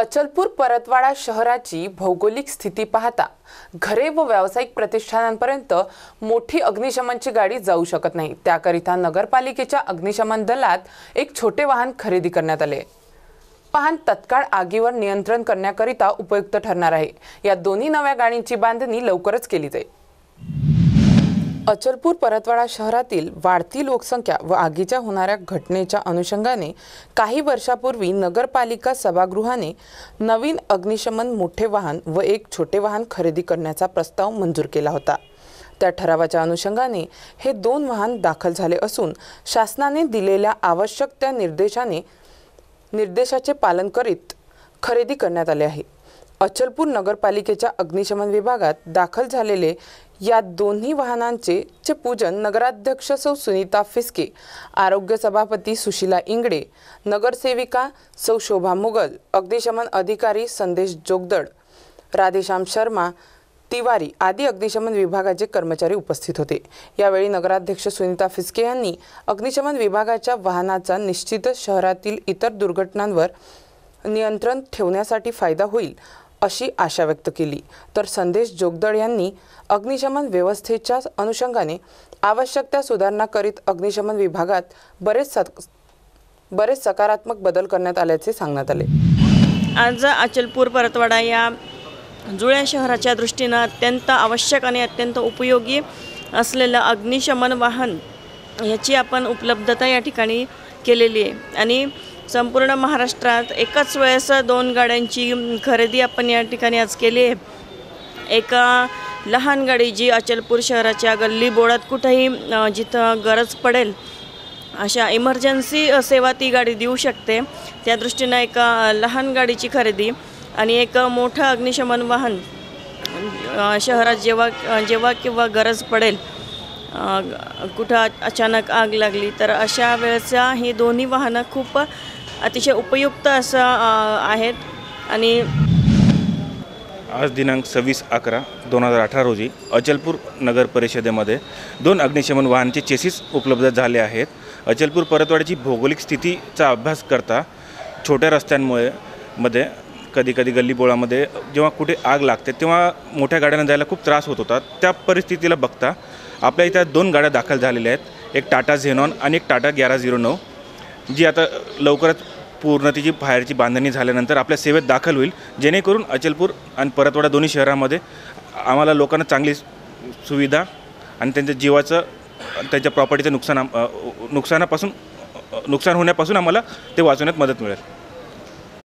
अचलपूर परतवाडा शहराची भौगोलिक स्थिती पाहता घरे व व्यावसायिक प्रतिष्ठानांपर्यंत मोठी अग्निशमनची गाडी जाऊ शकत नाही. त्याकरिता नगरपालिकेच्या अग्निशमन दलात एक छोटे वाहन खरेदी करण्यात आले. वाहन तत्काळ आगीवर नियंत्रण करण्याकरिता उपयुक्त ठरणार आहे. या दोन्ही नव्या गाडींची बांधणी लवकरच केली जाईल. अचलपूर परतवाडा शहरातील वाढती लोकसंख्या व आगीच्या होणाऱ्या घटनेच्या अनुषंगाने काही वर्षापूर्वी नगरपालिका सभागृहाने नवीन अग्निशमन मोठे वाहन व एक छोटे वाहन खरेदी करण्याचा प्रस्ताव मंजूर केला होता. त्या ठरावाच्या अनुषंगाने हे दोन वाहन दाखल झाले असून शासनाने दिलेल्या आवश्यक त्या निर्देशाने निर्देशाचे पालन करीत खरेदी करण्यात आले आहे. अचलपूर नगरपालिकेच्या अग्निशमन विभागात दाखल झालेले या दोन्ही वाहनांचे चे पूजन नगराध्यक्ष सौ सुनीता फिसके आरोग्य सभापती सुशीला इंगडे नगरसेविका सौ शोभा मुगल अग्निशमन अधिकारी संदेश जोगदड राधेश्याम शर्मा तिवारी आदी अग्निशमन विभागाचे कर्मचारी उपस्थित होते. यावेळी नगराध्यक्ष सुनीता फिसके यांनी अग्निशमन विभागाच्या वाहनाचा निश्चितच शहरातील इतर दुर्घटनांवर नियंत्रण ठेवण्यासाठी फायदा होईल अशी आशा व्यक्त केली. तर संदेश जोगदळ यांनी अग्निशमन व्यवस्थेच्या अनुषंगाने आवश्यक त्या सुधारणा करीत अग्निशमन विभागात बरेच सक बरेच सकारात्मक बदल करण्यात आल्याचे सांगण्यात आले. आज अचलपूर परतवाडा या जुळ्या शहराच्या दृष्टीनं अत्यंत आवश्यक आणि अत्यंत उपयोगी असलेलं अग्निशमन वाहन याची आपण उपलब्धता या ठिकाणी केलेली आहे. आणि संपूर्ण महाराष्ट्रात एकाच वेळेस दोन गाड्यांची खरेदी आपण या ठिकाणी आज केली आहे. एका लहान गाडी जी अचलपूर शहराच्या गल्ली बोळात कुठंही जिथं गरज पडेल अशा इमर्जन्सी सेवा ती गाडी देऊ शकते. त्या दृष्टीनं एका लहान गाडीची खरेदी आणि एक मोठं अग्निशमन वाहन शहरात जेव्हा जेव्हा किंवा गरज पडेल कुठं अचानक आग लागली तर अशा वेळेचा ही दोन्ही वाहनं खूप अतिशय उपयुक्त असं आहेत. आणि आज दिनांक सव्वीस अकरा दोन हजार अठरा रोजी अचलपूर नगर परिषदेमध्ये दोन अग्निशमन वाहनचे चेसीस उपलब्ध झाले आहेत. अचलपूर परतवाड्याची भौगोलिक स्थितीचा अभ्यास करता छोट्या रस्त्यांमुळे मध्ये कधी कधी गल्लीबोळामध्ये जेव्हा कुठे आग लागते तेव्हा मोठ्या गाड्यांना जायला खूप त्रास होत होता. त्या परिस्थितीला बघता आपल्या इथं दोन गाड्या दाखल झालेल्या आहेत. एक टाटा झेनॉन आणि एक टाटा ग्यारा झिरो नऊ जी आता लवकरच पूर्ण तिची बाहेरची बांधणी झाल्यानंतर आपल्या सेवेत दाखल होईल. जेणेकरून अचलपूर आणि परतवाडा दोन्ही शहरामध्ये आम्हाला लोकांना चांगली सुविधा आणि त्यांच्या जीवाचं त्यांच्या प्रॉपर्टीचं नुकसान आम- नुकसानापासून नुकसान होण्यापासून आम्हाला ते वाचवण्यात मदत मिळेल.